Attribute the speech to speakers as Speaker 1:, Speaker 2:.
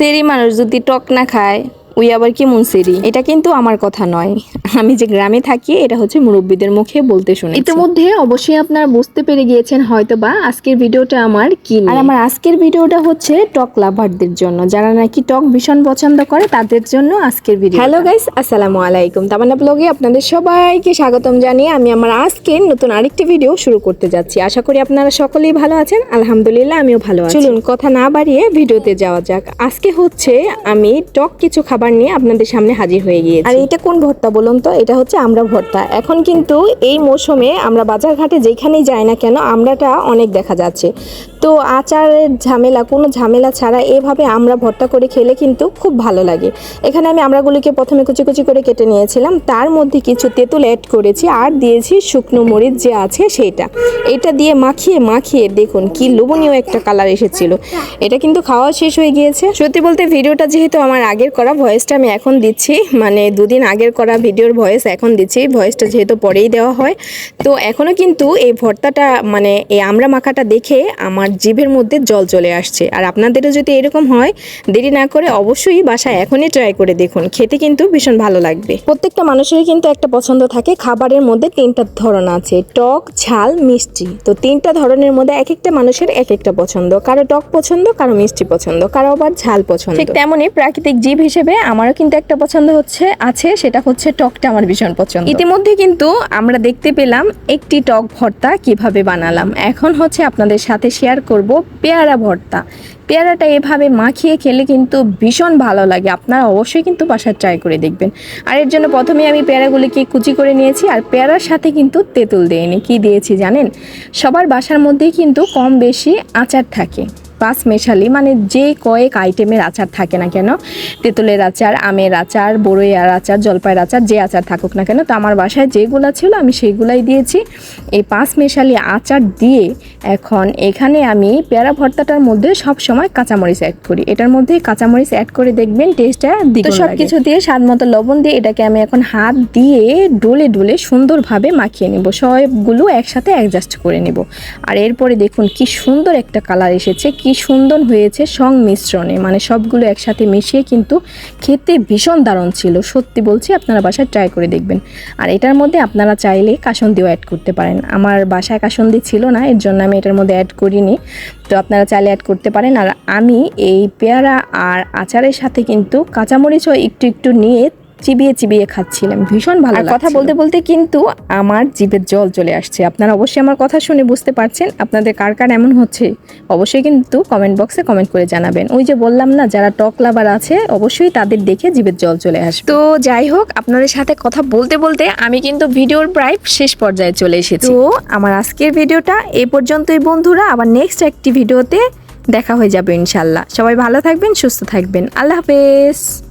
Speaker 1: সেরি মানুষ যদি টক না খায়? ওই আবার কি মন সেরি এটা কিন্তু আমার কথা নয়। আমি যে গ্রামে থাকি এটা হচ্ছে মুরব্বীদের মুখে বলতে শুনে
Speaker 2: ইতিমধ্যে অবশ্যই আপনারা বুঝতে পেরে গিয়েছেন হয়তো বা আজকের ভিডিওটা আমার কি
Speaker 1: আর আমার আজকের ভিডিওটা হচ্ছে টক লাভারদের জন্য। যারা নাকি টক ভীষণ পছন্দ করে তাদের জন্য আজকের ভিডিও হ্যালো গাইস আসসালামু আলাইকুম। তামান্না ব্লগে আপনাদের সবাইকে স্বাগতম জানিয়ে আমি আমার আজকের নতুন আরেকটি ভিডিও শুরু করতে যাচ্ছি। আশা করি আপনারা সকলেই ভালো আছেন। আলহামদুলিল্লাহ আমিও ভালো আছি। চলুন কথা না বাড়িয়ে ভিডিওতে যাওয়া যাক। আজকে হচ্ছে আমি টক কিছু খাবার নিয়ে আপনাদের সামনে হাজির হয়ে গিয়েছি। আর এটা কোন ভর্তা বলুন তো? এটা হচ্ছে আমরা ভর্তা। এখন কিন্তু এই মৌসুমে আমরা বাজার ঘাটে যেখানেই যাই না কেন, আমরাটা অনেক দেখা যাচ্ছে। তো আচারের ঝামেলা, কোনো ঝামেলা ছাড়া এভাবে আমরা ভর্তা করে খেলে কিন্তু খুব ভালো লাগে। এখানে আমি আমরাগুলিকে প্রথমে কুচি কুচি করে কেটে নিয়েছিলাম। তার মধ্যে কিছু তেঁতুল অ্যাড করেছি আর দিয়েছি শুকনো মরিচ যে আছে সেইটা। এটা দিয়ে মাখিয়ে মাখিয়ে দেখুন কি লোভনীয় একটা কালার এসেছিল। এটা কিন্তু খাওয়া শেষ হয়ে গিয়েছে। সত্যি বলতে ভিডিওটা যেহেতু আমার আগের করা ভয়েসটা আমি এখন দিচ্ছি। মানে দুদিন আগের করা ভিডিওর ভয়েস এখন দিচ্ছি। ভয়েসটা যেহেতু পরেই দেওয়া হয়। তো এখনও কিন্তু এই ভর্তাটা মানে এই আমড়া মাখাটা দেখে আমার জিভের মধ্যে জল চলে আসছে। আর আপনাদেরও যদি এরকম হয়, দেরি না করে অবশ্যই বাসায় এখনই ট্রাই করে দেখুন। খেতে কিন্তু ভীষণ ভালো লাগবে। প্রত্যেকটা মানুষেরই কিন্তু একটা পছন্দ থাকে। খাবারের মধ্যে তিনটা ধরন আছে। টক, ঝাল, মিষ্টি। তো তিনটা ধরনের মধ্যে এক একটা মানুষের এক একটা পছন্দ। কারও টক পছন্দ, কারও মিষ্টি পছন্দ, কারও আবার ঝাল পছন্দ। ঠিক তেমনই প্রাকৃতিক জীব হিসেবে আমারও কিন্তু একটা পছন্দ হচ্ছে, আছে, সেটা হচ্ছে টকটা আমার ভীষণ পছন্দ। ইতিমধ্যে কিন্তু আমরা দেখতে পেলাম একটি টক ভর্তা কীভাবে বানালাম। এখন হচ্ছে আপনাদের সাথে শেয়ার করব পেয়ারা ভর্তা। পেয়ারাটা এভাবে মাখিয়ে খেলে কিন্তু ভীষণ ভালো লাগে। আপনারা অবশ্যই কিন্তু বাসার ট্রাই করে দেখবেন। আর এর জন্য প্রথমে আমি পেয়ারাগুলিকে কুচি করে নিয়েছি আর পেয়ারার সাথে কিন্তু তেঁতুল দিইনি কি দিয়েছি জানেন? সবার বাসার মধ্যেই কিন্তু কম বেশি আচার থাকে। পাঁচ মেশালি মানে যে কয়েক আইটেমের আচার থাকে না কেন তেঁতুলের আচার আমের আচার বড়ইয়ার আচার জলপাইয়ের আচার যে আচার থাকুক না কেন তো আমার বাসায় যেগুলো ছিল আমি সেইগুলাই দিয়েছি। এই পাঁচ মেশালি আচার দিয়ে এখন এখানে আমি পেয়ারা ভর্তাটার মধ্যে সব সময় কাঁচামরিচ অ্যাড করি। এটার মধ্যে কাঁচামরিচ অ্যাড করে দেখবেন টেস্টটা তো সব কিছু দিয়ে স্বাদ মতো লবণ দিয়ে এটাকে আমি এখন হাত দিয়ে ডলে ডলে সুন্দরভাবে মাখিয়ে নেব। সবগুলো একসাথে অ্যাডজাস্ট করে নেব। আর এরপরে দেখুন কি সুন্দর একটা কালার এসেছে কি সুন্দর হয়েছে সংমিশ্রণে। মানে সবগুলো একসাথে মিশিয়ে কিন্তু খেতে ভীষণ দারুণ ছিল। সত্যি বলছি, আপনারা বাসায় ট্রাই করে দেখবেন। আর এটার মধ্যে আপনারা চাইলে কাসন্দিও অ্যাড করতে পারেন। আমার বাসায় কাসন্দি ছিল না, এর জন্য আমি এটার মধ্যে অ্যাড করিনি। তো আপনারা চাইলে অ্যাড করতে পারেন। আর আমি এই পেয়ারা আর আচারের সাথে কিন্তু কাঁচামরিচও একটু একটু নিয়ে চিবিয়ে চিবিয়ে খাচ্ছিলাম ভীষণ ভালো কথা বলতে বলতে কিন্তু আমার জিভের জল চলে আসছে। আপনারা অবশ্যই আমার কথা শুনে বুঝতে পারছেন আপনাদের কার কার এমন হচ্ছে। অবশ্যই কিন্তু কমেন্ট বক্সে কমেন্ট করে জানাবেন। ওই যে বললাম না যারা টক লাভার আছে অবশ্যই তাদের দেখে জিভের জল চলে আসবে। তো যাই হোক আপনাদের সাথে কথা বলতে বলতে আমি কিন্তু ভিডিওর প্রায় শেষ পর্যায়ে চলে এসেছি। তো আমার আজকের ভিডিওটা এ পর্যন্তই বন্ধুরা। আবার নেক্সট একটি ভিডিওতে দেখা হয়ে যাবে ইনশাল্লাহ সবাই ভালো থাকবেন সুস্থ থাকবেন। আল্লাহ হাফেজ।